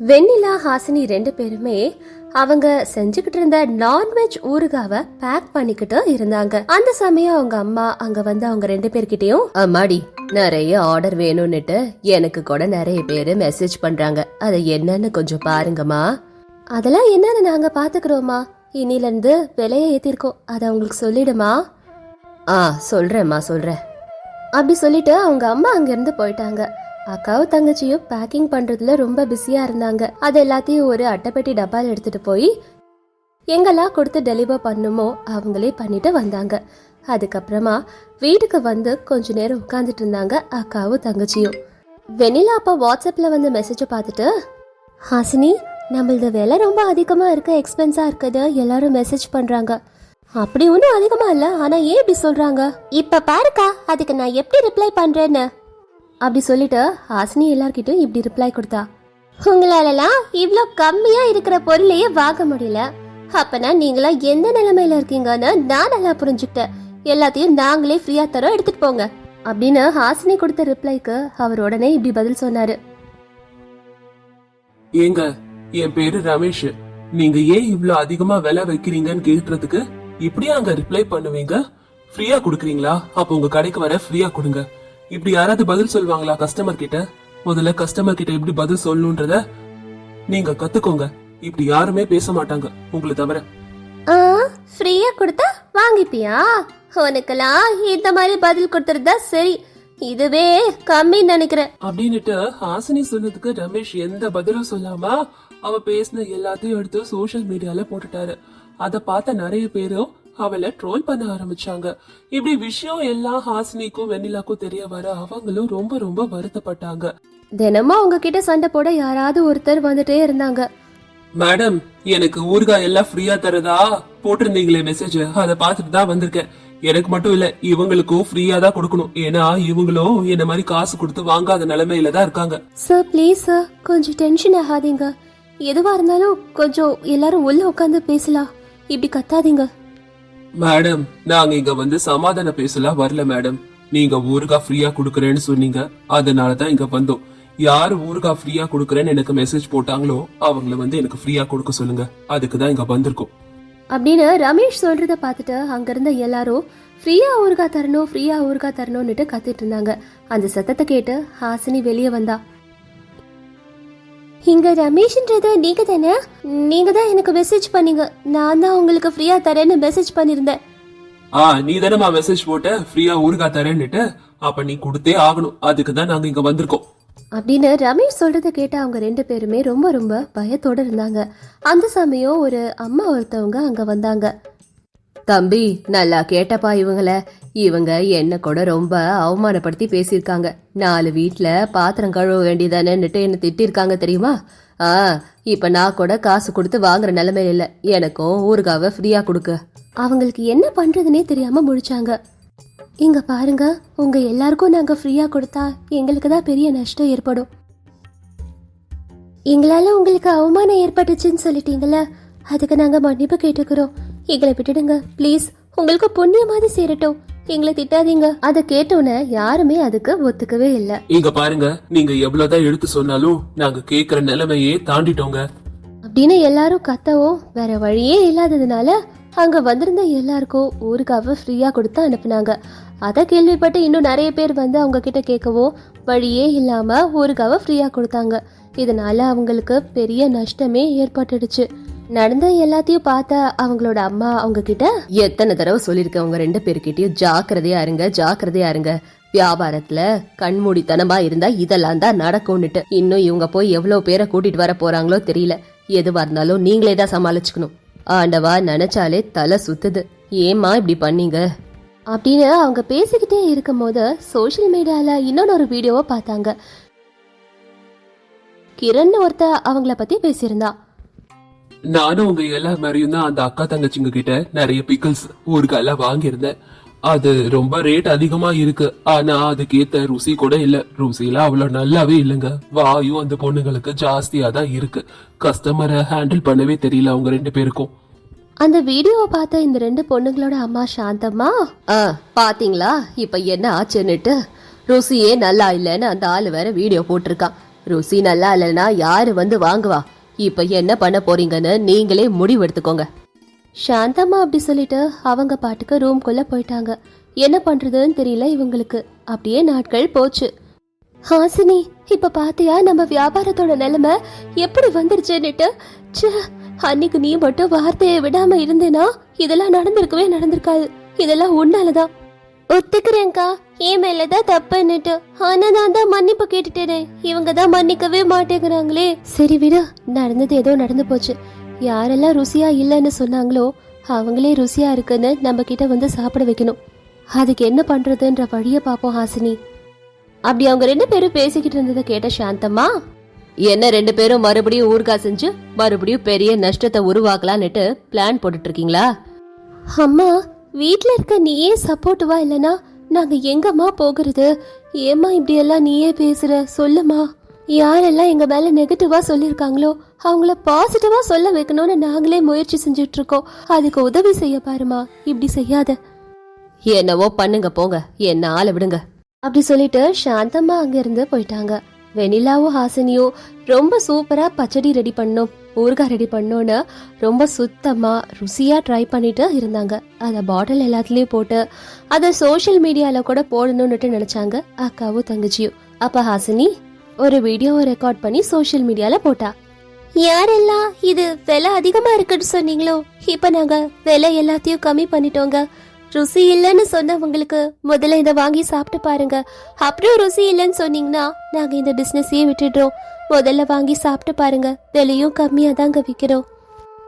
வெண்ணிலா ஹாசினி ரெண்டு பேருமே அவங்க செஞ்சுக்கிட்டு இருந்த நான்வெஜ் ஊறுகாவை பேக் பண்ணிக்கிட்டு இருந்தாங்க. அந்த சமயம் அவங்க அம்மா அங்க வந்து அவங்க ரெண்டு பேர்கிட்டயும் அம்மாடி நிறைய ஆர்டர் வேணும்னுட்டு எனக்கு கூட நிறைய பேர் மெசேஜ் பண்றாங்க. அதை என்னன்னு கொஞ்சம் பாருங்கம்மா. அதெல்லாம் என்னன்னு நாங்க பாத்துக்கிறோமா இன்னில இருந்து விலையை ஏத்திருக்கோம். அதை அவங்களுக்கு சொல்லிடுமா? ஆ சொல்றேம்மா சொல்றேன். அப்படி சொல்லிட்டு அவங்க அம்மா அங்கிருந்து போயிட்டாங்க. அக்காவும் தங்கச்சியும் பேக்கிங் பண்றதுல ரொம்ப பிஸியா இருந்தாங்க. அது எல்லாத்தையும் ஒரு அட்டைப்பெட்டி டப்பால் எடுத்துட்டு போய் எங்கெல்லாம் கொடுத்து டெலிவர் பண்ணுமோ அவங்களே பண்ணிட்டு வந்தாங்க. அதுக்கப்புறமா வீட்டுக்கு வந்து கொஞ்ச நேரம் உட்காந்துட்டு இருந்தாங்க அக்காவும் தங்கச்சியும். வெண்ணிலா அப்பா வாட்ஸ்அப்ல வந்து மெசேஜ் பார்த்துட்டு ஹாசினி நம்மளது விலை ரொம்ப அதிகமா இருக்க எக்ஸ்பென்ஸா இருக்குது எல்லாரும் மெசேஜ் பண்றாங்க. அப்படி ஒன்றும் அதிகமா இல்ல ஆனா ஏன் இப்படி சொல்றாங்க? இப்ப பாருக்கா அதுக்கு நான் எப்படி ரிப்ளை பண்றேன்னு? அப்படி சொல்லிட்டு ஹாசினி எல்லார்கிட்டயும் இப்படி ரிப்ளை கொடுத்தா. உங்களாலலாம் இவ்வளோ கம்மியா இருக்கிற பொருளையே வாங்க முடியல. அப்பனா நீங்களா எந்த நிலைமையில இருக்கீங்கன்னு நான் நல்லா புரிஞ்சுக்கிட்டேன். எல்லாத்தையும் நாங்களே ஃப்ரீயா தரோம் எடுத்துட்டு போங்க. அப்படின்னு ஹாசினி கொடுத்த ரிப்ளைக்கு அவர் உடனே இப்படி பதில் சொன்னாரு. ஏங்க என் பேரு ரமேஷ். நீங்க ஏன் இவ்ளோ அதிகமா விலை வைக்கிறீங்கன்னு கேட்டுறதுக்கு இப்படியா அங்க ரிப்ளை பண்ணுவீங்க? ஃப்ரீயா கொடுக்குறீங்களா? அப்ப உங்க கடைக்கு வர ஃப்ரீயா கொடுங்க. இப்படி யாராவது பதில் சொல்லுவாங்களா கஸ்டமர் கிட்ட? முதல்ல கஸ்டமர் கிட்ட எப்படி பதில் சொல்லணுன்றத நீங்க கத்துக்கோங்க. இப்படி யாருமே பேச மாட்டாங்க உங்களை தவிர. ஃப்ரீயா கொடுத்தா வாங்கிப்பியா? உனக்கெல்லாம் இந்த மாதிரி பதில் கொடுத்துருந்தா சரி. இதுவே கம்மின்னு நினைக்கிறேன். அப்படின்னுட்டு ஹாசினி சொன்னதுக்கு ரமேஷ் எந்த பதிலும் சொல்லாம அவ பேசின எல்லாத்தையும் எடுத்து சோஷியல் மீடியால போட்டுட்டாரு. அத பார்த்த நிறைய பேரும் அவளை ட்ரோல் பண்ண ஆரம்பிச்சாங்க. இப்படி விஷயம் எல்லாம் ஹாசினிக்கும் வெண்ணிலாக்கும் தெரிய வர அவங்களும் ரொம்ப ரொம்ப வருத்தப்பட்டாங்க. தினமும் உங்ககிட்ட சண்டை போட யாராவது ஒருத்தர் வந்துட்டே இருந்தாங்க. மேடம் எனக்கு ஊறுகாய் எல்லாம் ஃப்ரீயா தரதா? போட்டிருந்தீங்களே மெசேஜ் அதை பார்த்துட்டு தான் வந்திருக்கேன். எனக்கு மட்டும் இல்ல இவங்களுக்கும் ஃப்ரீயா தான் கொடுக்கணும். ஏன்னா இவங்களும் என்ன மாதிரி காசு கொடுத்து வாங்காத நிலைமையில தான் இருக்காங்க. சார் ப்ளீஸ் சார் கொஞ்சம் டென்ஷன் ஆகாதீங்க. எதுவா இருந்தாலும் கொஞ்சம் எல்லாரும் உள்ள உட்காந்து பேசலாம். இப்படி கத்தாதீங்க. மேடம் நாங்க இங்க வந்து சமாதான பேசலாம் வரல மேடம். நீங்க ஊருகா ஃப்ரீயா குடுக்கறேன்னு சொன்னீங்க. அதனாலதான் இங்க வந்தோம். யார் ஊருகா ஃப்ரீயா குடுக்கறேன்னு எனக்கு மெசேஜ் போட்டாங்களோ அவங்கள வந்து எனக்கு ஃப்ரீயா கொடுக்க சொல்லுங்க. அதுக்கு தான் இங்க வந்திருக்கோம். அப்படின்னு ரமேஷ் சொல்றத பார்த்துட்டு அங்க இருந்த எல்லாரும் ஃப்ரீயா ஊருகா தரணும் ஃப்ரீயா ஊருகா தரணும்னுட்டு கத்திட்டு இருந்தாங்க. அந்த சத்தத்தை கேட்டு ஹாசினி வெளியே வந்தா. இங்க ரமேஷ்ன்றது நீங்க தானே? நீங்க தான் எனக்கு மெசேஜ் பண்ணீங்க. நான் தான் உங்களுக்கு ஃப்ரீயா தரேன்னு மெசேஜ் பண்ணிருந்தேன். ஆ நீ தானேமா மெசேஜ் போட்ட? ஃப்ரீயா ஊறுகாய் தரேன்னுட்டு அப்ப நீ கொடுத்தே ஆகணும். அதுக்கு தான் நாங்க இங்க வந்திருக்கோம். அப்படின்னு ரமேஷ் சொல்றத கேட்ட அவங்க ரெண்டு பேருமே ரொம்ப ரொம்ப பயத்தோட இருந்தாங்க. அந்த சமயம் ஒரு அம்மா ஒருத்தவங்க அங்க வந்தாங்க. தம்பி நல்லா கேட்டப்பா இவங்கள. இவங்க என்ன கூட ரொம்ப அவமானப்படுத்தி பேசியிருக்காங்க. நாலு வீட்டில் பாத்திரம் கழுவ வேண்டியதானேன்னுட்டு என்ன திட்டிருக்காங்க தெரியுமா? ஆ இப்ப நான் கூட காசு கொடுத்து வாங்குற நிலைமையில இல்ல. எனக்கும் ஊறுகாவை ஃப்ரீயா கொடுக்க. அவங்களுக்கு என்ன பண்றதுனே தெரியாம முடிச்சாங்க இங்க பாருங்க உங்க எல்லாருக்கும் நாங்க ஃப்ரீயா கொடுத்தா எங்களுக்கு தான் பெரிய நஷ்டம் ஏற்படும். எங்களால உங்களுக்கு அவமானம் ஏற்பட்டுச்சுன்னு சொல்லிட்டீங்களா அதுக்கு நாங்க மன்னிப்பு கேட்டுக்கிறோம். எங்களை விட்டுடுங்க. ப்ளீஸ் உங்களுக்கு புண்ணியமாவது சேரட்டும். எங்களை திட்டாதீங்க. அதை கேட்டோன்னே யாருமே அதுக்கு ஒத்துக்கவே இல்ல. இங்க பாருங்க நீங்க எவ்வளவுதான் எடுத்து சொன்னாலும் நாங்க கேக்குற நிலைமையே தாண்டிட்டோங்க. அப்படின்னு எல்லாரும் கத்தவும் வேற வழியே இல்லாததுனால அங்க வந்திருந்த எல்லாருக்கும் ஊருக்காக ஃப்ரீயா கொடுத்து அனுப்புனாங்க. அதை கேள்விப்பட்டு இன்னும் நிறைய பேர் வந்து அவங்க கிட்ட கேட்கவும் வழியே இல்லாம ஊருக்காக ஃப்ரீயா கொடுத்தாங்க. இதனால அவங்களுக்கு பெரிய நஷ்டமே ஏற்பட்டுடுச்சு. நடந்த எல்லாத்தையும் பார்த்த அவங்களோட அம்மா அவங்க கிட்ட எத்தனை தடவை சொல்லியிருக்கேன் உங்க ரெண்டு பேர்கிட்டயும் ஜாக்கிரதையா இருங்க ஜாக்கிரதையா இருங்க. வியாபாரத்துல கண்மூடித்தனமா இருந்தா இதெல்லாம் தான் நடக்கும்னுட்டு. இன்னும் இவங்க போய் எவ்வளவு பேரை கூட்டிட்டு வர போறாங்களோ தெரியல. எதுவா இருந்தாலும் நீங்களே தான் சமாளிச்சுக்கணும். ஆண்டவா நினைச்சாலே தலை சுத்துது. ஏம்மா இப்படி பண்ணீங்க? அப்படின்னு அவங்க பேசிக்கிட்டே இருக்கும்போது சோஷியல் மீடியால இன்னொன்னு ஒரு வீடியோவை பார்த்தாங்க. கிரண் ஒருத்த அவங்கள பத்தி பேசியிருந்தா நானும் உங்க எல்லா மாதிரியும் தான் அந்த அக்கா தங்கச்சிங்க கிட்ட நிறைய பிக்கல்ஸ் ஊருக்கெல்லாம் வாங்கியிருந்தேன். அது ரொம்ப ரேட் அதிகமா இருக்கு. ஆனா அதுக்கேத்த ருசி கூட இல்ல. ருசிலாம் அவ்வளவு நல்லாவே இல்லைங்க. வாயும் அந்த பொண்ணுங்களுக்கு ஜாஸ்தியா தான் இருக்கு. கஸ்டமரை ஹேண்டில் பண்ணவே தெரியல அவங்க ரெண்டு பேருக்கும். அந்த வீடியோவை பார்த்த இந்த ரெண்டு பொண்ணுங்களோட அம்மா சாந்தம்மா? ஆ பாத்தீங்களா? இப்ப என்ன ஆச்சுன்னுட்டு. ருசியே நல்லா இல்லைன்னு அந்த ஆளு வேற வீடியோ போட்டிருக்கான். ருசி நல்லா இல்லைன்னா யாரு வந்து வாங்குவா? இப்ப என்ன பண்ண போறீங்கன்னு நீங்களே முடிவு எடுத்துக்கோங்க. சாந்தம்மா அப்படி சொல்லிட்டு அவங்க பாட்டுக்கு ரூம்குள்ள போயிட்டாங்க. என்ன பண்றதுன்னு தெரியல இவங்களுக்கு. அப்படியே நாட்கள் போச்சு. ஹாசினி இப்ப பாத்தியா நம்ம வியாபாரத்தோட நிலைமை எப்படி வந்துருச்சுன்னுட்டு? ச்சே அன்னைக்கு நீ மட்டும் வார்த்தையை விடாம இருந்தேனா? இதெல்லாம் நடந்திருக்கவே நடந்திருக்காது. இதெல்லாம் உன்னாலதான். ஒத்துக்கிறேன்க்கா. என் மேலதான் தப்புன்னுட்டு ஆனா நான் தான் மன்னிப்பு கேட்டுட்டேனே. இவங்க தான் மன்னிக்கவே மாட்டேங்கிறாங்களே. சரி விடு நடந்தது ஏதோ நடந்து போச்சு. யாரெல்லாம் ருசியா இல்லைன்னு சொன்னாங்களோ அவங்களே ருசியா இருக்குன்னு நம்ம கிட்ட வந்து சாப்பிட வைக்கணும். அதுக்கு என்ன பண்றதுன்ற வழிய பாப்போம் ஹாசினி. அப்படி அவங்க ரெண்டு பேரும் பேசிக்கிட்டு இருந்ததை கேட்ட சாந்தம்மா என்ன ரெண்டு பேரும் மறுபடியும் ஊர்கா செஞ்சு மறுபடியும் பெரிய நஷ்டத்தை உருவாக்கலான்னுட்டு பிளான் போட்டுட்டு இருக்கீங்களா? அம்மா வீட்ல இருக்க நீயே சப்போர்ட்டுவா இல்லனா நாங்க எங்கம்மா போகிறது? ஏம்மா இப்படி எல்லாம் நீயே பேசுற? சொல்லுமா யாரெல்லாம் எங்க மேல நெகட்டிவா சொல்லிருக்காங்களோ அவங்கள பாசிட்டிவா சொல்ல வைக்கணும்னு நாங்களே முயற்சி செஞ்சுட்டு இருக்கோம் அதுக்கு உதவி செய்ய பாருமா இப்படி செய்யாத. என்னவோ பண்ணுங்க போங்க. என்ன ஆள விடுங்க. அப்படி சொல்லிட்டு சாந்தம்மா அங்கிருந்து போயிட்டாங்க. வெனிலாவும் ஹாசினியும் ரொம்ப சூப்பரா பச்சடி ரெடி பண்ணோம் ஊறுகாய் ரெடி பண்ணோன்னு ரொம்ப சுத்தமாக ருசியாக ட்ரை பண்ணிட்டு இருந்தாங்க. அதை பாட்டில் எல்லாத்துலேயும் போட்டு அதை சோஷியல் மீடியாவில் கூட போடணும்னுட்டு நினச்சாங்க அக்காவும் தங்கச்சியும். அப்போ ஹாசினி ஒரு வீடியோவை ரெக்கார்ட் பண்ணி சோஷியல் மீடியாவில் போட்டா. யாரெல்லாம் இது விலை அதிகமா இருக்குன்னு சொன்னீங்களோ இப்ப நாங்க விலை எல்லாத்தையும் கம்மி பண்ணிட்டோங்க. ருசி இல்லைன்னு சொன்னவங்களுக்கு முதல்ல இதை வாங்கி சாப்பிட்டு பாருங்க. அப்புறம் ருசி இல்லைன்னு சொன்னீங்கன்னா நாங்க இந்த பிசினஸையே விட்டுடுறோம். முதல்ல வாங்கி சாப்பிட்டு பாருங்க. விலையும் கம்மியாக தாங்க விற்கிறோம்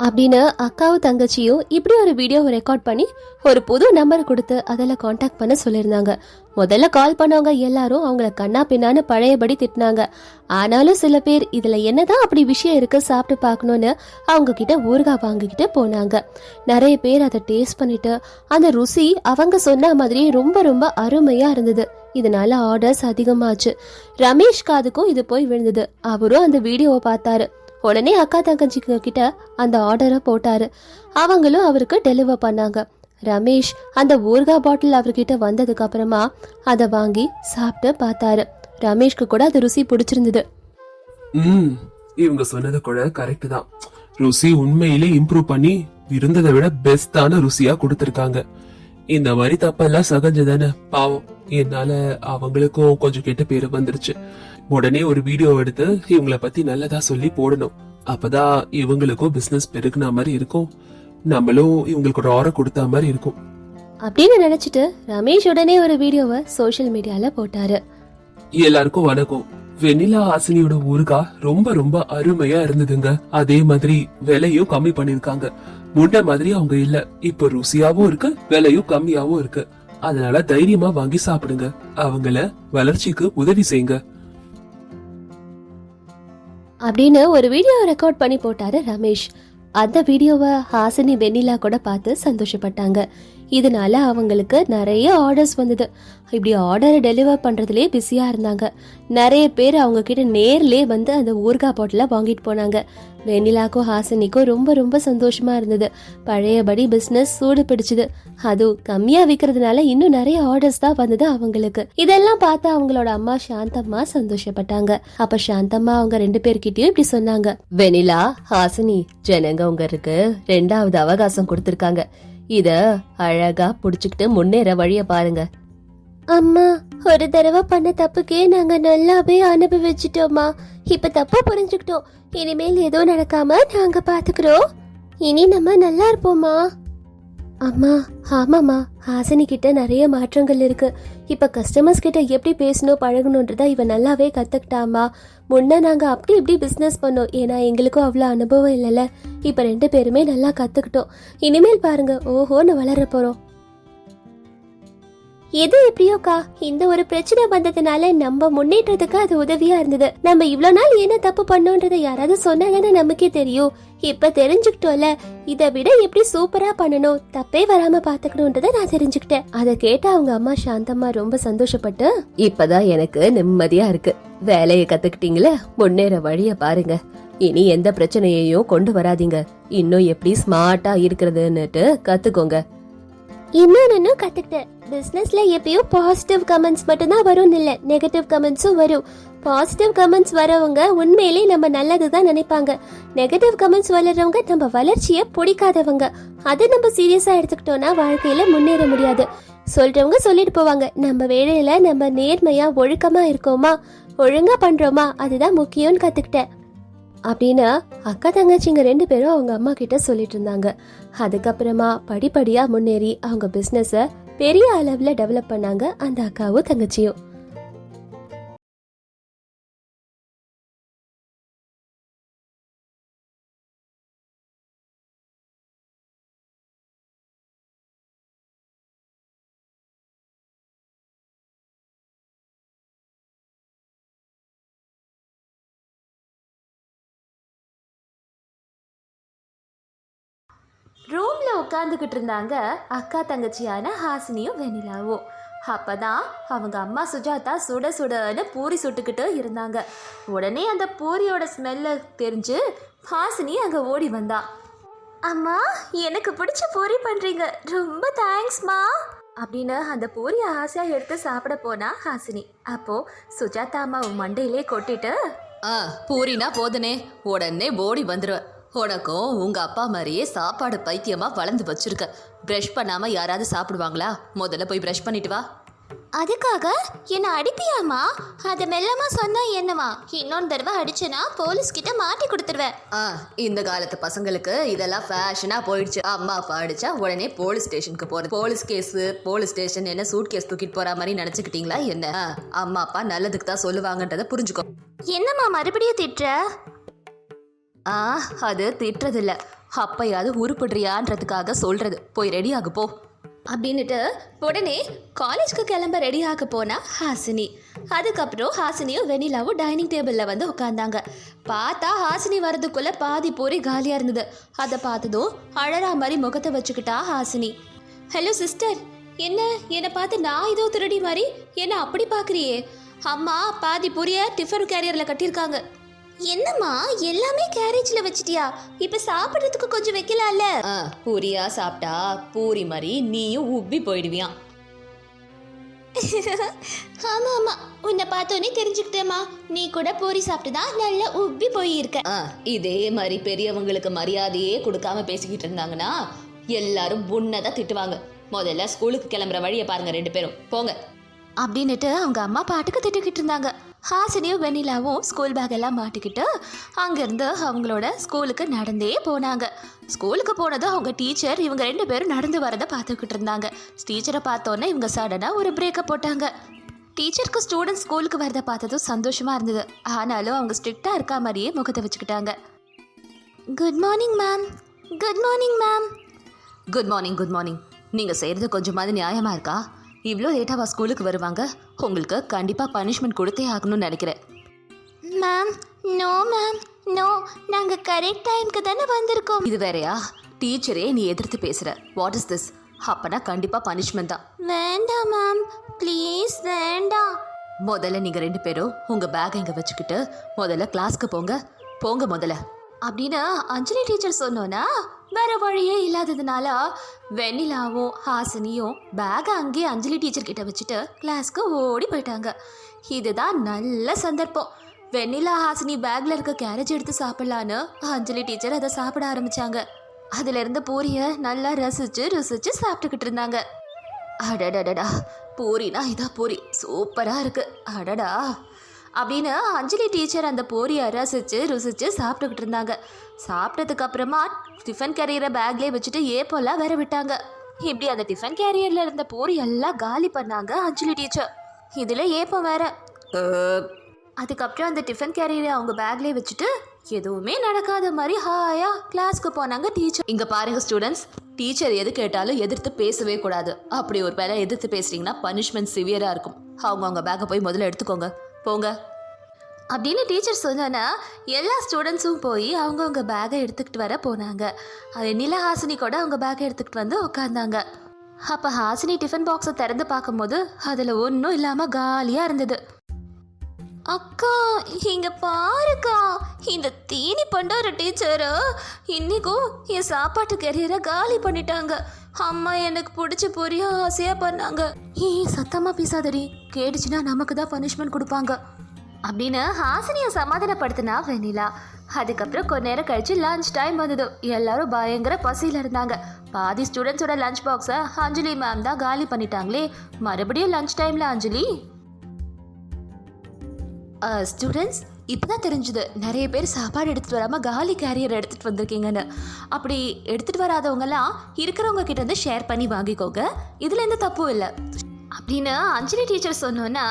அப்படின்னு அக்காவும் தங்கச்சியும் இப்படி ஒரு வீடியோவை ரெக்கார்ட் பண்ணி ஒரு புது நம்பர் கொடுத்து அதில் காண்டாக்ட் பண்ண சொல்லியிருந்தாங்க. முதல்ல கால் பண்ணவங்க எல்லாரும் அவங்கள கண்ணா பின்னான்னு பழையபடி திட்டினாங்க. ஆனாலும் சில பேர் இதில் என்னதான் அப்படி விஷயம் இருக்கு சாப்பிட்டு பார்க்கணுன்னு அவங்க கிட்ட ஊறுகாய் வாங்கிக்கிட்டு போனாங்க. நிறைய பேர் அதை டேஸ்ட் பண்ணிட்டு அந்த ருசி அவங்க சொன்ன மாதிரியே ரொம்ப ரொம்ப அருமையா இருந்தது. இதனால ஆர்டர்ஸ் அதிகமாச்சு. ரமேஷ் காதுக்கும் இது போய் விழுந்தது. அவரும் அந்த வீடியோவை பார்த்தாரு. உடனே அக்கா தங்கச்சிங்க கிட்ட அந்த ஆர்டரை போட்டாரு. அவங்களும் அவருக்கு டெலிவர் பண்ணாங்க. ரமேஷ் அந்த ஊர்கா பாட்டில் அவர்கிட்ட வந்ததுக்கு அப்புறமா அதை வாங்கி சாப்பிட்டு பார்த்தாரு. ரமேஷ்க்கு கூட அது ருசி பிடிச்சிருந்தது. ம் இவங்க சொன்னது கூட கரெக்ட் தான். ருசி உண்மையிலே இம்ப்ரூவ் பண்ணி இருந்ததை விட பெஸ்டான ருசியா கொடுத்திருக்காங்க. இந்த மாதிரி தப்பெல்லாம் சகஜதானே பாவம். என்னால அவங்களுக்கும் கொஞ்சம் கெட்ட பேரு வந்துருச்சு. உடனே ஒரு வீடியோ எடுத்து இவங்கள பத்தி நல்லதா சொல்லி போடணும். அப்பதான் இவங்களுக்கும் பிசினஸ் பெருகுன மாதிரி இருக்கும். நம்மளும் இவங்களுக்கு ஒரு ஆர்டர் கொடுத்த மாதிரி இருக்கும். அப்படின்னு நினைச்சிட்டு ரமேஷ் உடனே ஒரு வீடியோவை சோஷியல் மீடியால போட்டாரு. எல்லாருக்கும் வணக்கம். வெண்ணிலா ஹாசினியோட ஊறுகா ரொம்ப ரொம்ப அருமையா இருந்ததுங்க. அதே மாதிரி விலையும் கம்மி பண்ணிருக்காங்க முன்ன மாதிரி அவங்க இல்ல. இப்ப ருசியாவும் இருக்கு விலையும் கம்மியாவும் இருக்கு. அதனால தைரியமா வாங்கி சாப்பிடுங்க. அவங்கள வளர்ச்சிக்கு உதவி செய்யுங்க. அப்படின்னு ஒரு வீடியோ ரெக்கார்ட் பண்ணி போட்டாரு ரமேஷ். அந்த வீடியோவை ஹாசினி வெண்ணிலா கூட பார்த்து சந்தோஷப்பட்டாங்க. இதனால அவங்களுக்கு நிறைய ஆர்டர்ஸ் வந்தது. இப்படி ஆர்டரை டெலிவர் பண்ணுறதுலேயே பிஸியாக இருந்தாங்க. நிறைய பேர் அவங்க கிட்ட வந்து அந்த ஊர்கா பாட்டில வாங்கிட்டு போனாங்க. வெண்ணிலாக்கும் ஹாசினிக்கும் ரொம்ப ரொம்ப சந்தோஷமாக இருந்தது. பழையபடி பிஸ்னஸ் சூடு பிடிச்சது. அதுவும் கம்மியாக விற்கிறதுனால இன்னும் நிறைய ஆர்டர்ஸ் தான் வந்தது அவங்களுக்கு. இதெல்லாம் பார்த்து அவங்களோட அம்மா சாந்தம்மா சந்தோஷப்பட்டாங்க. அப்போ சாந்தம்மா அவங்க ரெண்டு பேர்கிட்டயும் இப்படி சொன்னாங்க. வெனிலா ஹாசினி ஜனங்க உங்களுக்கு ரெண்டாவது அவகாசம் கொடுத்துருக்காங்க. இத அழகா புடிச்சுக்கிட்டு முன்னேற வழிய பாருங்க. அம்மா ஒரு தடவை பண்ண தப்புக்கே நாங்க நல்லாவே அனுபவிச்சிட்டோமா இப்ப தப்பா புரிஞ்சுக்கிட்டோம். இனிமேல் எதுவும் நடக்காம நாங்க பாத்துக்கிறோம். இனி நம்ம நல்லா இருப்போமா அம்மா ஆமாம்மா. ஹாசினி கிட்ட நிறைய மாற்றங்கள் இருக்கு. இப்ப கஸ்டமர்ஸ் கிட்ட எப்படி பேசணும் பழகணுன்றத இவன் நல்லாவே கத்துக்கிட்டாமா முன்ன நாங்க அப்படி இப்படி பிசினஸ் பண்ணோம். ஏன்னா எங்களுக்கும் அவ்வளோ அனுபவம் இல்லைல்ல. இப்ப ரெண்டு பேருமே நல்லா கத்துக்கிட்டோம். இனிமேல் பாருங்க ஓஹோன்னு வளர போறோம். எது எப்படியோக்கா இந்த ஒரு பிரச்சனை வந்ததுனால நம்ம முன்னேற்றத்துக்கு அது உதவியா இருந்தது. நம்ம இவ்வளவு நாள் என்ன தப்பு பண்ணோன்றத யாராவது சொன்னாதானே நமக்கே தெரியும். இப்ப தெரிஞ்சுக்கிட்டோம்ல இதை விட எப்படி சூப்பரா பண்ணணும் தப்பே வராம பாத்துக்கணும்ன்றத நான் தெரிஞ்சுக்கிட்டேன். அதை கேட்ட அவங்க அம்மா சாந்தம்மா ரொம்ப சந்தோஷப்பட்டு இப்பதான் எனக்கு நிம்மதியா இருக்கு. வேலையை கத்துக்கிட்டீங்களே முன்னேற வழிய பாருங்க. இனி எந்த பிரச்சனையையும் கொண்டு வராதீங்க. இன்னும் எப்படி ஸ்மார்ட்டா இருக்கிறதுன்னுட்டு கத்துக்கோங்க. இன்னொன்னு கத்துக்கிட்டேன். பிசினஸ்ல எப்பயும் பாசிட்டிவ் கமெண்ட்ஸ் மட்டும்தான் வரும்னு இல்ல நெகட்டிவ் கமெண்ட்ஸும் வரும். பாசிட்டிவ் கமெண்ட்ஸ் வரவங்க உண்மையிலே நம்ம நல்லது தான் நினைப்பாங்க. நெகட்டிவ் கமெண்ட்ஸ் வளர்றவங்க நம்ம வளர்ச்சியை பிடிக்காதவங்க. அதை நம்ம சீரியஸா எடுத்துக்கிட்டோம்னா வாழ்க்கையில முன்னேற முடியாது. சொல்றவங்க சொல்லிட்டு போவாங்க. நம்ம வேலையில நம்ம நேர்மையா ஒழுக்கமா இருக்கோமா? ஒழுங்கா பண்றோமா? அதுதான் முக்கியம்னு கத்துக்கிட்டேன். அப்படின்னு அக்கா தங்கச்சிங்க ரெண்டு பேரும் அவங்க அம்மா கிட்ட சொல்லிட்டு இருந்தாங்க. அதுக்கப்புறமா படிப்படியா முன்னேறி அவங்க பிசினஸ பெரிய அளவுல டெவலப் பண்ணாங்க அந்த அக்காவும் தங்கச்சியும். ரூம்ல உட்காந்துக்கிட்டு இருந்தாங்க அக்கா தங்கச்சியான ஹாசினியும் அப்போ அப்பதான் அவங்க அம்மா சுஜாதா சுட சுடன்னு பூரி சுட்டுக்கிட்டு இருந்தாங்க. உடனே அந்த பூரியோட ஸ்மெல்ல தெரிஞ்சு ஹாசினி அங்க ஓடி வந்தா. அம்மா எனக்கு பிடிச்ச பூரி பண்றீங்க. ரொம்ப தேங்க்ஸ்மா அப்படின்னு அந்த பூரியை ஆசையா எடுத்து சாப்பிட போனா ஹாசினி. அப்போ சுஜாதா அம்மா மண்டையிலே கொட்டிட்டு ஆ பூரினா போதுனே. உடனே ஓடி வந்துடுவேன் உனக்கும் உங்க அப்பா மாதிரியே சாப்பாடு பைத்தியமா வளர்ந்து வச்சிருக்க. ப்ரஷ் பண்ணாம யாராவது சாப்பிடுவாங்களா? முதல்ல போய் ப்ரஷ் பண்ணிட்டு வா. அதுக்காக என்னை அடிப்பியாமா? அதை மெல்லமா சொன்னா என்னமா இன்னொன்று தடவை அடிச்சேனா போலீஸ் கிட்ட மாட்டி கொடுத்துருவேன். ஆ இந்த காலத்து பசங்களுக்கு இதெல்லாம் ஃபேஷனா போயிடுச்சு. அம்மா அப்பா அடிச்சா உடனே போலீஸ் ஸ்டேஷனுக்கு போறது. போலீஸ் கேஸ் போலீஸ் ஸ்டேஷன் என்ன சூட் கேஸ் தூக்கிட்டு போற மாதிரி நினைச்சுக்கிட்டீங்களா என்ன? ஆ, அம்மா அப்பா நல்லதுக்கு தான் சொல்லுவாங்கன்றத புரிஞ்சுக்கோ. என்னம்மா மறுபடியும் திட்டுற? ஆ அது திட்டுறதில்ல. அப்பையாவது உருப்படுறியான்றதுக்காக சொல்றது. போய் ரெடி ஆகு போ. அப்படின்னுட்டு உடனே காலேஜ்க்கு கிளம்ப ரெடி ஆக போனா ஹாசினி. அதுக்கப்புறம் ஹாசினியும் வெண்ணிலாவும் டைனிங் டேபிளில் வந்து உட்காந்தாங்க பார்த்தா ஹாசினி வரதுக்குள்ள பாதி பூரி காலியாக இருந்தது. அதை பார்த்ததும் அழறா மாதிரி முகத்தை வச்சுக்கிட்டா ஹாசினி. ஹலோ சிஸ்டர் என்ன? என்னை பார்த்து நான் ஏதோ திருடி மாதிரி? என்ன அப்படி பார்க்குறியே? அம்மா பாதி பூரிய டிஃபன் கேரியரில் கட்டியிருக்காங்க. என்னம்மா எல்லாமே கேரேஜ்ல வச்சிட்டியா? இப்ப சாப்பிடுறதுக்கு கொஞ்சம் வைக்கலாம்ல? ஆ பூரியா சாப்பிட்டா பூரி மாதிரி நீயும் உப்பி போயிடுவியான் ஆமா ஆமா. உன்னை பார்த்தோன்னே தெரிஞ்சுக்கிட்டேம்மா. நீ கூட பூரி சாப்பிட்டு தான் நல்லா உப்பி போயிருக்க. இதே மாதிரி பெரியவங்களுக்கு மரியாதையே கொடுக்காம பேசிக்கிட்டு இருந்தாங்கன்னா எல்லாரும் உன்னதான் திட்டுவாங்க. முதல்ல ஸ்கூலுக்கு கிளம்புற வழியை பாருங்க ரெண்டு பேரும். போங்க. அப்படின்னுட்டு அவங்க அம்மா பாட்டுக்கு திட்டுக்கிட்டு இருந்தாங்க. ஹாசினியும் வெண்ணிலாவும் ஸ்கூல் பேக் எல்லாம் மாட்டிக்கிட்டு அங்கேருந்து அவங்களோட ஸ்கூலுக்கு நடந்தே போனாங்க. ஸ்கூலுக்கு போனதும் அவங்க டீச்சர் இவங்க ரெண்டு பேரும் நடந்து வரதை பார்த்துக்கிட்டு இருந்தாங்க. டீச்சரை பார்த்தோன்னே இவங்க சடனாக ஒரு பிரேக்கை போட்டாங்க. டீச்சருக்கு ஸ்டூடெண்ட்ஸ் ஸ்கூலுக்கு வரதை பார்த்ததும் சந்தோஷமாக இருந்தது. ஆனாலும் அவங்க ஸ்ட்ரிக்டாக இருக்கா மாதிரியே முகத்தை வச்சுக்கிட்டாங்க. Good morning ma'am good morning ma'am good morning good morning நீங்கள் செய்கிறது கொஞ்சமாவது நியாயமாக இருக்கா? இவ்வளோ லேட்டாவா ஸ்கூலுக்கு வருவாங்க. உங்களுக்கு கண்டிப்பா பனிஷ்மெண்ட் கொடுத்தே ஆகணும்னு நினைக்கிறேன். Ma'am no ma'am no. நாங்க கரெக்ட் டைம்க்கு தானே வந்திருக்கோம். இது வேறயா? டீச்சரே நீ எதிர்த்து பேசுற. வாட் இஸ் திஸ் அப்பனா கண்டிப்பா பனிஷ்மெண்ட் தான். வேண்டாம் மேம். ப்ளீஸ் வேண்டாம். முதல்ல நீங்க ரெண்டு பேரும் உங்க பேக் இங்க வச்சுக்கிட்டு முதல்ல கிளாஸ்க்கு போங்க. போங்க முதல்ல. அப்படின்னு அஞ்சலி டீச்சர் சொன்னோன்னா வேற வழியே இல்லாததுனால வெண்ணிலாவும் ஹாசினியும் பேக்கை அங்கேயே அஞ்சலி டீச்சர் கிட்ட வச்சுட்டு கிளாஸ்க்கு ஓடி போயிட்டாங்க. இதுதான் நல்ல சந்தர்ப்பம். வெண்ணிலா ஹாசினி பேக்ல இருக்க கேரேஜ் எடுத்து சாப்பிடலான்னு அஞ்சலி டீச்சர் அதை சாப்பிட ஆரம்பிச்சாங்க. அதுல இருந்த பூரிய நல்லா ரசிச்சு ருசிச்சு சாப்பிட்டுக்கிட்டு இருந்தாங்க. அடடடடா பூரினா இதா பூரி. சூப்பரா இருக்கு. அடடா. அப்படின்னு அஞ்சலி டீச்சர் அந்த பூரியை ரசிச்சு ருசிச்சு சாப்பிட்டுக்கிட்டு இருந்தாங்க. சாப்பிட்டதுக்கு அப்புறமா டிஃபன் கேரியரை பேக்லேயே வச்சுட்டு ஏப்போல்லாம் வேற விட்டாங்க. இப்படி அந்த டிஃபன் கேரியர்ல இருந்த பூரி எல்லாம் காலி பண்ணாங்க அஞ்சலி டீச்சர். இதுல ஏப்பம் வேற. அதுக்கப்புறம் அந்த டிஃபன் கேரியரை அவங்க பேக்லேயே வச்சுட்டு எதுவுமே நடக்காத மாதிரி ஹாயா கிளாஸ்க்கு போனாங்க டீச்சர். இங்க பாருங்க ஸ்டூடெண்ட்ஸ் டீச்சர் எது கேட்டாலும் எதிர்த்து பேசவே கூடாது. அப்படி ஒரு வேலை எதிர்த்து பேசுறீங்கன்னா பனிஷ்மெண்ட் சிவியரா இருக்கும். அவங்க அவங்க பேக்கை போய் முதல்ல எடுத்துக்கோங்க. போங்க. அப்படின்னு டீச்சர் சொன்னோன்னா எல்லா ஸ்டூடெண்ட்ஸும் போய் அவங்கவுங்க பேகை எடுத்துக்கிட்டு வர போனாங்க. அது நில ஹாசினி கூட அவங்க பேக்கை எடுத்துக்கிட்டு வந்து உட்காந்தாங்க அப்போ ஹாசினி டிஃபன் பாக்ஸை திறந்து பார்க்கும்போது அதில் ஒன்றும் இல்லாமல் காலியாக இருந்தது. அக்கா இங்க பாருக்கா இந்த தீனி பண்டார டீச்சர் இன்னைக்கும் என் சாப்பாட்டு கெரியரை காலி பண்ணிட்டாங்க. அம்மா எனக்கு பிடிச்ச பொரியா ஆசையா பண்ணாங்க. ஏய் சத்தமா பேசாதடி. கேட்டுச்சுன்னா நமக்கு தான் பனிஷ்மெண்ட் கொடுப்பாங்க. அப்படின்னு ஹாசினியை சமாதானப்படுத்தினா வெண்ணிலா. அதுக்கப்புறம் கொஞ்ச நேரம் கழிச்சு லஞ்ச் டைம் வந்தது. எல்லாரும் பயங்கர பசியில் இருந்தாங்க. பாதி ஸ்டூடெண்ட்ஸோட லஞ்ச் பாக்ஸை அஞ்சலி மேம் தான் காலி பண்ணிட்டாங்களே. மறுபடியும் லஞ்ச் டைமில் அஞ்சலி? ஸ்டூடெண்ட்ஸ் இப்போதான் தெரிஞ்சுது நிறைய பேர் சாப்பாடு எடுத்துகிட்டு வராமல் காலி கேரியர் எடுத்துகிட்டு வந்திருக்கீங்கன்னு. அப்படி எடுத்துகிட்டு வராதவங்கெல்லாம் இருக்கிறவங்க கிட்டேருந்து ஷேர் பண்ணி வாங்கிக்கோங்க. இதில் எந்த தப்பும் இல்லை. அப்படின்னு அஞ்சலி டீச்சர் சொன்னோன்னா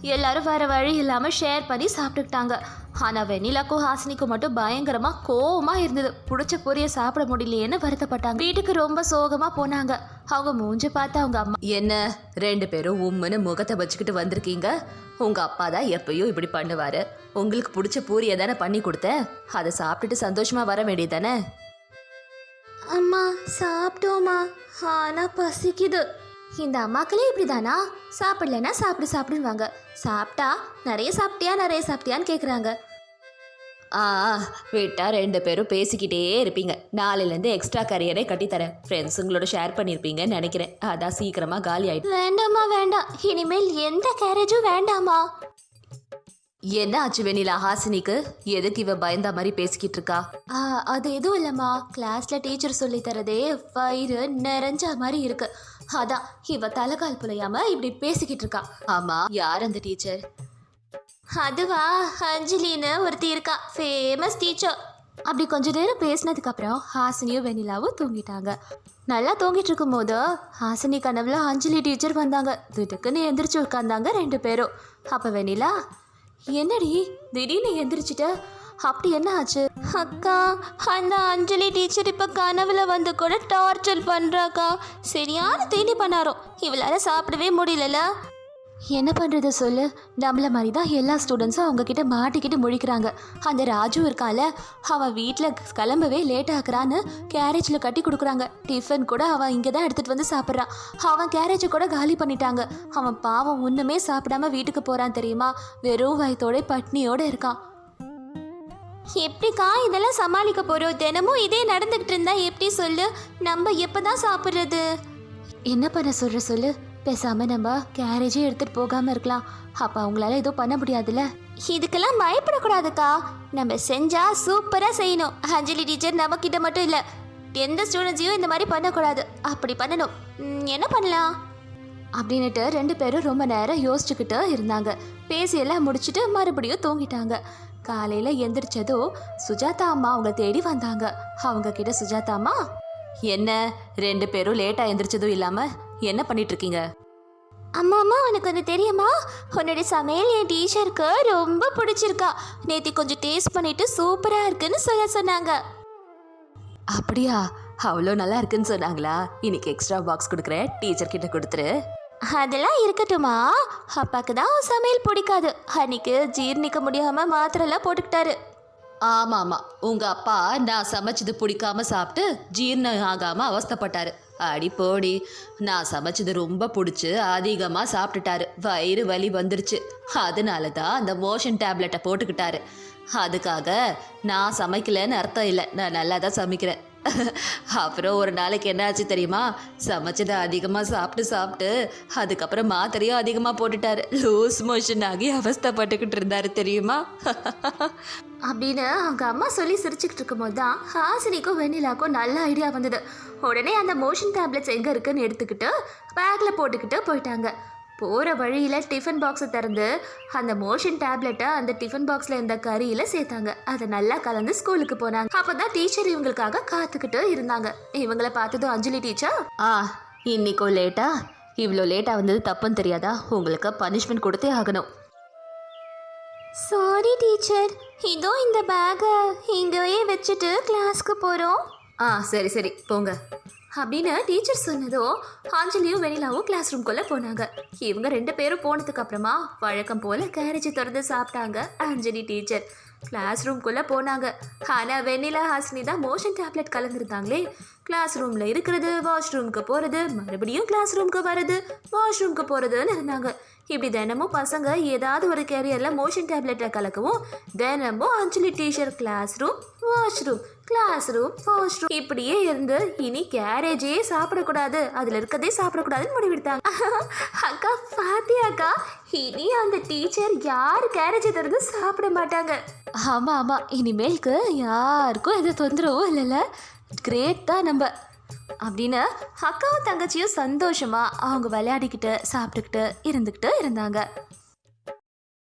எல்லாரும் வேறு வழி இல்லாமல் ஷேர் பண்ணி சாப்பிட்டுக்கிட்டாங்க. ஆனால் வெண்ணிலாக்கும் ஹாசினிக்கும் மட்டும் பயங்கரமாக கோவமாக இருந்தது. பிடிச்ச பொரிய சாப்பிட முடியலையேன்னு வருத்தப்பட்டாங்க. வீட்டுக்கு ரொம்ப சோகமாக போனாங்க. அவங்க மூஞ்சி பார்த்து அவங்க அம்மா என்ன? ரெண்டு பேரும் உம்முன்னு முகத்தை வச்சுக்கிட்டு வந்திருக்கீங்க? உங்க அப்பா தான் எப்பயும் இப்படி பண்ணுவாரு. உங்களுக்கு பிடிச்ச பூரியை தானே பண்ணி கொடுத்தேன். அதை சாப்பிட்டுட்டு சந்தோஷமா வர வேண்டியதானே அம்மா சாப்பிட்டோமா ஆனால் பசிக்குது. இந்த அம்மாக்களே இப்படிதானா? சாப்பிடலன்னா சாப்பிடு சாப்பிடுவாங்க சாப்பிட்டா நிறைய சாப்பிட்டியா நிறைய சாப்பிட்டியான்னு கேட்குறாங்க ஆ விட்டா ரெண்டு பேரும் பேசிக்கிட்டே இருப்பீங்க. நாளையிலேருந்து எக்ஸ்ட்ரா கரியரே கட்டித்தரேன். ஃப்ரெண்ட்ஸுங்களோட ஷேர் பண்ணியிருப்பீங்கன்னு நினைக்கிறேன். அதான் சீக்கிரமா காலி ஆயிட்டு வேண்டாம்மா வேண்டாம். இனிமேல் எந்த கேரேஜும் வேண்டாமா என்ன ஆச்சு வெண்ணிலா ஹாசினிக்கு? எதுக்கு இவ பயந்த மாதிரி பேசிக்கிட்டு இருக்கா? ஆ, அது எதுவும் இல்லைம்மா. கிளாஸ்ல டீச்சர் சொல்லி தரதே வயிறு நிறைஞ்ச மாதிரி இருக்கு. அதான் இவ தலைகால் புலையாம இப்படி பேசிக்கிட்டு இருக்கா. ஆமா யார் அந்த டீச்சர் அதுவா? அஞ்சலின்னு ஒருத்தி இருக்கா. ஃபேமஸ் டீச்சர் அப்படி கொஞ்ச நேரம் பேசினதுக்கப்புறம் ஹாசினியும் வெனிலாவும் தூங்கிட்டாங்க. நல்லா தூங்கிட்டு இருக்கும்போது ஹாசினி கனவுல அஞ்சலி டீச்சர் வந்தாங்க. திடுக்குன்னு எந்திரிச்சு உட்காந்தாங்க ரெண்டு பேரும். அப்போ வெண்ணிலா என்னடி? திடீர்னு எந்திரிச்சிட்ட? அப்படி என்ன ஆச்சு? அக்கா அந்த அஞ்சலி டீச்சர் இப்ப கனவுல வந்து கூட டார்ச்சர் பண்றாக்கா. சரியான தீனி பண்ணாரோ இவளால சாப்பிடவே முடியலல. என்ன பண்ணுறது சொல்லு? நம்மள மாதிரி தான் எல்லா ஸ்டூடெண்ட்ஸும் அவங்க கிட்ட மாட்டிக்கிட்டு முழிக்கிறாங்க. அந்த ராஜு இருக்கான்ல அவன் வீட்டில் கிளம்பவே லேட் ஆகுறான்னு கேரேஜில் கட்டி கொடுக்குறாங்க. டிஃபன் கூட அவன் இங்கே தான் எடுத்துகிட்டு வந்து சாப்பிட்றான். அவன் கேரேஜை கூட காலி பண்ணிட்டாங்க. அவன் பாவம் ஒன்றுமே சாப்பிடாம வீட்டுக்கு போகிறான் தெரியுமா? வெறும் வயத்தோட பட்னியோட இருக்கான். எப்படிக்கா இதெல்லாம் சமாளிக்க போகிறோம் தினமும் இதே நடந்துக்கிட்டு இருந்தா எப்படி சொல்லு? நம்ம எப்போ தான் சாப்பிட்றது? என்ன பண்ண சொல்ற சொல்லு? பேசாம நம்ம கேரேஜே எடுத்துட்டு போகாம இருக்கலாம். அப்ப அவங்களால எதுவும் பண்ண முடியாதுல்ல? இதுக்கெல்லாம் பயப்படக்கூடாதுக்கா. நம்ம செஞ்சா சூப்பரா செய்யணும். அஞ்சலி டீச்சர் நம்ம கிட்ட மட்டும் இல்ல. எந்த ஸ்டூடெண்ட்ஸையும் இந்த மாதிரி பண்ணக்கூடாது. அப்படி பண்ணணும். என்ன பண்ணலாம்? அப்படின்னுட்டு ரெண்டு பேரும் ரொம்ப நேரம் யோசிச்சுக்கிட்டு இருந்தாங்க. பேசியெல்லாம் முடிச்சுட்டு மறுபடியும் தூங்கிட்டாங்க. காலையில எந்திரிச்சதும் சுஜாதா அம்மா அவங்க தேடி வந்தாங்க. அவங்க கிட்ட சுஜாதா அம்மா என்ன? ரெண்டு பேரும் லேட்டா எந்திரிச்சதும் இல்லாம என்ன பண்ணிட்டு இருக்கீங்க அம்மா அம்மா உனக்கு ஒன்று தெரியுமா? உன்னுடைய சமையல் என் டீச்சருக்கு ரொம்ப பிடிச்சிருக்கா. நேத்தி கொஞ்சம் டேஸ்ட் பண்ணிட்டு சூப்பராக இருக்குன்னு சொல்ல சொன்னாங்க. அப்படியா? அவ்வளோ நல்லா இருக்குன்னு சொன்னாங்களா? இன்னைக்கு எக்ஸ்ட்ரா பாக்ஸ் கொடுக்குறேன். டீச்சர் கிட்ட கொடுத்துரு. அதெல்லாம் இருக்கட்டுமா அப்பாக்கு தான் சமையல் பிடிக்காது. அன்னைக்கு ஜீர்ணிக்க முடியாம மாத்திரைலாம் போட்டுக்கிட்டாரு. ஆமா ஆமா உங்க அப்பா நான் சமைச்சது பிடிக்காம சாப்பிட்டு ஜீரணம் ஆகாம அவஸ்தைப்பட்டாரு. அடி போடி. நான் சமைச்சது ரொம்ப பிடிச்சி அதிகமாக சாப்பிட்டுட்டாரு. வயிறு வலி வந்துருச்சு. அதனால தான் அந்த மோஷன் டேப்லெட்டை போட்டுக்கிட்டாரு. அதுக்காக நான் சமைக்கலன்னு அர்த்தம் இல்லை. நான் நல்லா தான் சமைக்கிறேன். அப்புறம் ஒரு நாளைக்கு என்ன ஆச்சு தெரியுமா? சமைச்சதை அதிகமாக சாப்பிட்டு சாப்பிட்டு அதுக்கப்புறம் மாத்திரையும் அதிகமாக போட்டுட்டாரு. லூஸ் மோஷன் ஆகி அவஸ்தப்பட்டுக்கிட்டு இருந்தார் தெரியுமா? அப்படின்னு அவங்க அம்மா சொல்லி சிரிச்சுக்கிட்டு இருக்கும்போது தான் ஹாசினிக்கும் வெண்ணிலாக்கும் நல்ல ஐடியா வந்தது. உடனே அந்த மோஷன் டேப்லெட்ஸ் எங்கே இருக்குன்னு எடுத்துக்கிட்டு பேக்கில் போட்டுக்கிட்டு போயிட்டாங்க. போகிற வழியில் டிஃபன் பாக்ஸை திறந்து அந்த மோஷன் டேப்லெட்டை அந்த டிஃபன் பாக்ஸில் இருந்த கறியில் சேர்த்தாங்க. அதை நல்லா கலந்து ஸ்கூலுக்கு போனாங்க. அப்போ தான் டீச்சர் இவங்களுக்காக காத்துக்கிட்டு இருந்தாங்க. இவங்களை பார்த்ததும் அஞ்சலி டீச்சர் ஆ இன்னைக்கும் லேட்டா இவ்வளோ லேட்டாக வந்தது தப்புன்னு தெரியாதா? உங்களுக்கு பனிஷ்மெண்ட் கொடுத்தே ஆகணும். சாரி டீச்சர் இதோ இந்த பேக்கை இங்கேயே வச்சுட்டு கிளாஸ்க்கு போகிறோம் ஆ சரி சரி. போங்க. அப்படின்னு டீச்சர் சொன்னதோ ஆஞ்சலியும் வெனிலாவும் கிளாஸ் ரூம்குள்ளே போனாங்க. இவங்க ரெண்டு பேரும் போனதுக்கு அப்புறமா வழக்கம் போல கேரேஜை திறந்து சாப்பிட்டாங்க ஆஞ்சலி டீச்சர் கிளாஸ் ரூம்குள்ளே போனாங்க. ஆனால் வெண்ணிலா ஹாசினி தான் மோஷன் டேப்லெட் கலந்துருந்தாங்களே. கிளாஸ் ரூமில் இருக்கிறது வாஷ்ரூம்க்கு போகிறது மறுபடியும் கிளாஸ் ரூம்க்கு வர்றது வாஷ்ரூம்க்கு போகிறதுன்னு இருந்தாங்க. இப்படி தினமும் பசங்க ஏதாவது ஒரு கேரியரில் மோஷன் டேப்லெட்டை கலக்கவும் தினமும் Anjali teacher class room washroom class room washroom இப்படியே இருந்து இனி கேரேஜே சாப்பிடக்கூடாது அதில் இருக்கதே சாப்பிடக்கூடாதுன்னு முடிவெடுத்தாங்க. அக்கா பாத்தியாக்கா இனி அந்த டீச்சர் யார் கேரேஜை திறந்து சாப்பிட மாட்டாங்க. ஆமாம் ஆமாம் இனிமேலுக்கு யாருக்கும் எந்த தொந்தரவும் இல்லைல்ல. கிரேட் தான் நம்ம அப்படின்னு அக்காவும் தங்கச்சியும் சந்தோஷமா அவங்க விளையாடிக்கிட்டு சாப்பிட்டுக்கிட்டு இருந்துக்கிட்டு இருந்தாங்க.